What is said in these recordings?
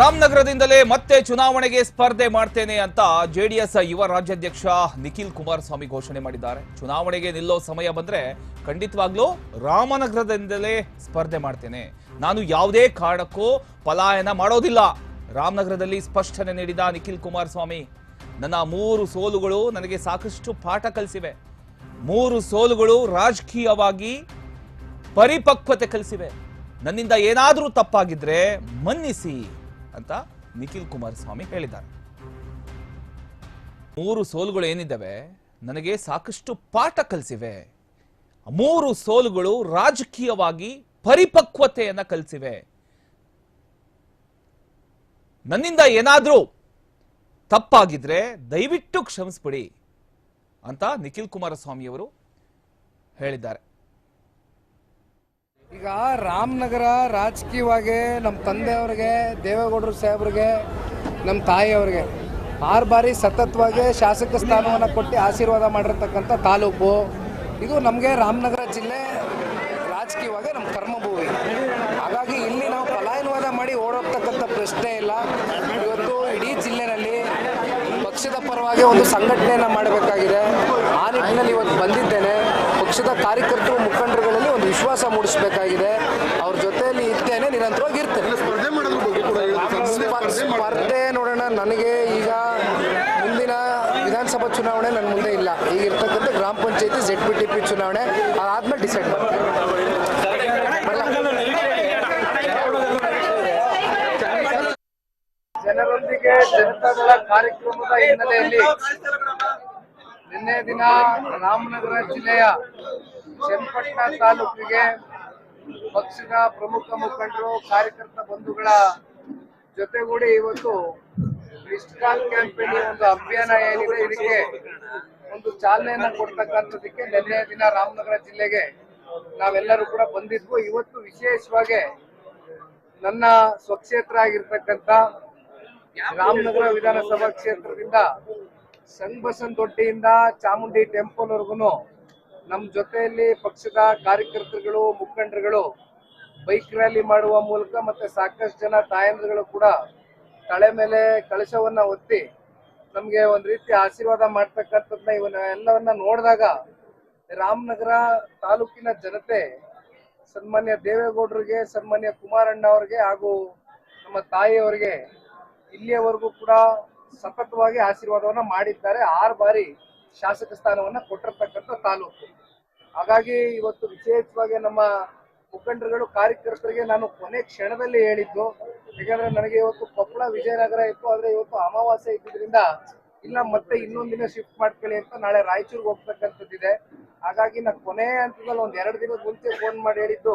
ರಾಮನಗರದಿಂದಲೇ ಮತ್ತೆ ಚುನಾವಣೆಗೆ ಸ್ಪರ್ಧೆ ಮಾಡ್ತೇನೆ ಅಂತ ಜೆಡಿಎಸ್ ಯುವ ರಾಜ್ಯಾಧ್ಯಕ್ಷ ನಿಖಿಲ್ ಕುಮಾರಸ್ವಾಮಿ ಘೋಷಣೆ ಮಾಡಿದ್ದಾರೆ. ಚುನಾವಣೆಗೆ ನಿಲ್ಲೋ ಸಮಯ ಬಂದ್ರೆ ಖಂಡಿತವಾಗ್ಲೂ ರಾಮನಗರದಿಂದಲೇ ಸ್ಪರ್ಧೆ ಮಾಡ್ತೇನೆ. ನಾನು ಯಾವುದೇ ಕಾರಣಕ್ಕೂ ಪಲಾಯನ ಮಾಡೋದಿಲ್ಲ. ರಾಮನಗರದಲ್ಲಿ ಸ್ಪಷ್ಟನೆ ನೀಡಿದ ನಿಖಿಲ್ ಕುಮಾರಸ್ವಾಮಿ, ನನ್ನ ಮೂರು ಸೋಲುಗಳು ನನಗೆ ಸಾಕಷ್ಟು ಪಾಠ ಕಲಿಸಿವೆ. ಮೂರು ಸೋಲುಗಳು ರಾಜಕೀಯವಾಗಿ ಪರಿಪಕ್ವತೆ ಕಲಿಸಿವೆ. ನನ್ನಿಂದ ಏನಾದರೂ ತಪ್ಪಾಗಿದ್ರೆ ಮನ್ನಿಸಿ. ಅಂತ ನಿಖಿಲ್ ಕುಮಾರಸ್ವಾಮಿ ಹೇಳಿದ್ದಾರೆ. ಮೂರು ಸೋಲುಗಳು ಏನಿದ್ದಾವೆ? ನನಗೆ ಸಾಕಷ್ಟು ಪಾಠ ಕಲಿಸಿವೆ. ಮೂರು ಸೋಲುಗಳು ರಾಜಕೀಯವಾಗಿ ಪರಿಪಕ್ವತೆಯನ್ನು ಕಲಿಸಿವೆ. ನನ್ನಿಂದ ಏನಾದರೂ ತಪ್ಪಾಗಿದ್ರೆ ದಯವಿಟ್ಟು ಕ್ಷಮಿಸ್ಬಿಡಿ ಅಂತ ನಿಖಿಲ್ ಕುಮಾರಸ್ವಾಮಿಯವರು ಹೇಳಿದ್ದಾರೆ. ಈಗ ರಾಮನಗರ ರಾಜಕೀಯವಾಗಿ ನಮ್ಮ ತಂದೆಯವ್ರಿಗೆ ದೇವೇಗೌಡರು ಸಾಹೇಬ್ರಿಗೆ, ನಮ್ಮ ತಾಯಿಯವ್ರಿಗೆ ಆರು ಬಾರಿ ಸತತವಾಗಿ ಶಾಸಕ ಸ್ಥಾನವನ್ನು ಕೊಟ್ಟು ಆಶೀರ್ವಾದ ಮಾಡಿರ್ತಕ್ಕಂಥ ತಾಲೂಕು. ಇದು ನಮಗೆ ರಾಮನಗರ ಜಿಲ್ಲೆ ರಾಜಕೀಯವಾಗಿ ನಮ್ಮ ಕರ್ಮಭೂಮಿ. ಹಾಗಾಗಿ ಇಲ್ಲಿ ನಾವು ಪಲಾಯನವಾದ ಮಾಡಿ ಓಡೋಗ್ತಕ್ಕಂಥ ಪ್ರಶ್ನೆ ಇಲ್ಲ. ಇವತ್ತು ಇಡೀ ಜಿಲ್ಲೆನಲ್ಲಿ ಪಕ್ಷದ ಪರವಾಗಿ ಒಂದು ಸಂಘಟನೆಯನ್ನು ಮಾಡಬೇಕಾಗಿದೆ. ಆ ನಿಟ್ಟಿನಲ್ಲಿ ಇವತ್ತು ಬಂದಿದ್ದೇನೆ. ಪಕ್ಷದ ಕಾರ್ಯಕರ್ತರು ಒಂದು ವಿಶ್ವಾಸ ಮೂಡಿಸಬೇಕಾಗಿದೆ. ಅವ್ರ ಜೊತೆಯಲ್ಲಿ ಇದ್ದೇನೆ ನಿರಂತರವಾಗಿ ಇರ್ತೇನೆ. ಸ್ಪರ್ಧೆ ನೋಡೋಣ. ನನಗೆ ಈಗ ಮುಂದಿನ ವಿಧಾನಸಭಾ ಚುನಾವಣೆ ನನ್ನ ಮುಂದೆ ಇಲ್ಲ. ಈಗ ಇರ್ತಕ್ಕಂಥ ಗ್ರಾಮ ಪಂಚಾಯತಿ ಜೆಡ್ ಪಿ ಟಿ ಪಿ ಚುನಾವಣೆ. ಅದಾದ್ಮೇಲೆ ಡಿಸೈಡ್ ಮಾಡ್ತೀನಿ. ಜನರೊಂದಿಗೆ ಜನತಾದಳ ಕಾರ್ಯಕ್ರಮದ ಹಿನ್ನೆಲೆಯಲ್ಲಿ ನಿನ್ನೆ ದಿನ ರಾಮನಗರ ಜಿಲ್ಲೆಯ ಚನ್ನಪಟ್ಟಣ ತಾಲೂಕಿಗೆ ಪಕ್ಷದ ಪ್ರಮುಖ ಮುಖಂಡರು, ಕಾರ್ಯಕರ್ತ ಬಂಧುಗಳ ಜೊತೆಗೂಡಿ ಇವತ್ತು ಮಿಸ್ಡ್ ಕಾಲ್ ಕ್ಯಾಂಪೇನ್ ಒಂದು ಅಭಿಯಾನ ಏನಿದೆ, ಇದಕ್ಕೆ ಒಂದು ಚಾಲನೆಯನ್ನ ಕೊಡ್ತಕ್ಕಂಥದಕ್ಕೆ ನಿನ್ನೆ ದಿನ ರಾಮನಗರ ಜಿಲ್ಲೆಗೆ ನಾವೆಲ್ಲರೂ ಕೂಡ ಬಂದಿದ್ವು. ಇವತ್ತು ವಿಶೇಷವಾಗಿ ನನ್ನ ಸ್ವಕ್ಷೇತ್ರ ಆಗಿರ್ತಕ್ಕಂಥ ರಾಮನಗರ ವಿಧಾನಸಭಾ ಕ್ಷೇತ್ರದಿಂದ ಸಂಘಬಸನ್ ದೊಡ್ಡಿಯಿಂದ ಚಾಮುಂಡಿ ಟೆಂಪಲ್ ವರ್ಗುನು ನಮ್ಮ ಜೊತೆಯಲ್ಲಿ ಪಕ್ಷದ ಕಾರ್ಯಕರ್ತರುಗಳು, ಮುಖಂಡರುಗಳು, ಬೈಕ್ ರ್ಯಾಲಿ ಮಾಡುವ ಮೂಲಕ ಮತ್ತೆ ಸಾಕಷ್ಟು ಜನ ತಾಯಂದ್ರಗಳು ಕೂಡ ತಲೆ ಮೇಲೆ ಕಳಶವನ್ನ ಒತ್ತಿ ನಮಗೆ ಒಂದ್ ರೀತಿ ಆಶೀರ್ವಾದ ಮಾಡ್ತಕ್ಕಂಥದ್ನ ಇವನ್ನ ಎಲ್ಲವನ್ನ ನೋಡಿದಾಗ ರಾಮನಗರ ತಾಲೂಕಿನ ಜನತೆ ಸನ್ಮಾನ್ಯ ದೇವೇಗೌಡರಿಗೆ, ಸನ್ಮಾನ್ಯ ಕುಮಾರಣ್ಣ ಅವರಿಗೆ ಹಾಗೂ ನಮ್ಮ ತಾಯಿಯವರಿಗೆ ಇಲ್ಲಿಯವರೆಗೂ ಕೂಡ ಸತತವಾಗಿ ಆಶೀರ್ವಾದವನ್ನ ಮಾಡಿದ್ದಾರೆ. ಆರು ಬಾರಿ ಶಾಸಕ ಸ್ಥಾನವನ್ನ ಕೊಟ್ಟಿರ್ತಕ್ಕಂಥ ತಾಲೂಕು. ಹಾಗಾಗಿ ಇವತ್ತು ವಿಶೇಷವಾಗಿ ನಮ್ಮ ಮುಖಂಡರುಗಳು, ಕಾರ್ಯಕರ್ತರಿಗೆ ನಾನು ಕೊನೆ ಕ್ಷಣದಲ್ಲಿ ಹೇಳಿದ್ದು, ಯಾಕಂದ್ರೆ ನನಗೆ ಇವತ್ತು ಕೊಪ್ಪಳ ವಿಜಯನಗರ ಇತ್ತು, ಆದ್ರೆ ಇವತ್ತು ಅಮಾವಾಸ್ಯೆ ಇದ್ದಿದ್ರಿಂದ ಇಲ್ಲ ಮತ್ತೆ ಇನ್ನೊಂದಿನ ಶಿಫ್ಟ್ ಮಾಡ್ಕೊಳ್ಳಿ ಅಂತ ನಾಳೆ ರಾಯಚೂರಿಗೆ ಹೋಗ್ತಕ್ಕಂಥದ್ದಿದೆ. ಹಾಗಾಗಿ ನಾ ಕೊನೆ ಹಂತದಲ್ಲಿ ಒಂದ್ ಎರಡು ದಿನದ ಮುಂಚೆ ಫೋನ್ ಮಾಡಿ ಹೇಳಿದ್ದು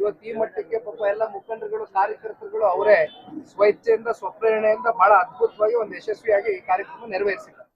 ಇವತ್ತು ಈ ಮಟ್ಟಕ್ಕೆ ಪಾಪ ಎಲ್ಲ ಮುಖಂಡರುಗಳು, ಕಾರ್ಯಕರ್ತರುಗಳು ಅವರೇ ಸ್ವಇಚ್ಛೆಯಿಂದ ಸ್ವಪ್ರೇರಣೆಯಿಂದ ಬಹಳ ಅದ್ಭುತವಾಗಿ, ಒಂದು ಯಶಸ್ವಿಯಾಗಿ ಈ ಕಾರ್ಯಕ್ರಮ ನೆರವೇರಿಸಿದ್ದಾರೆ.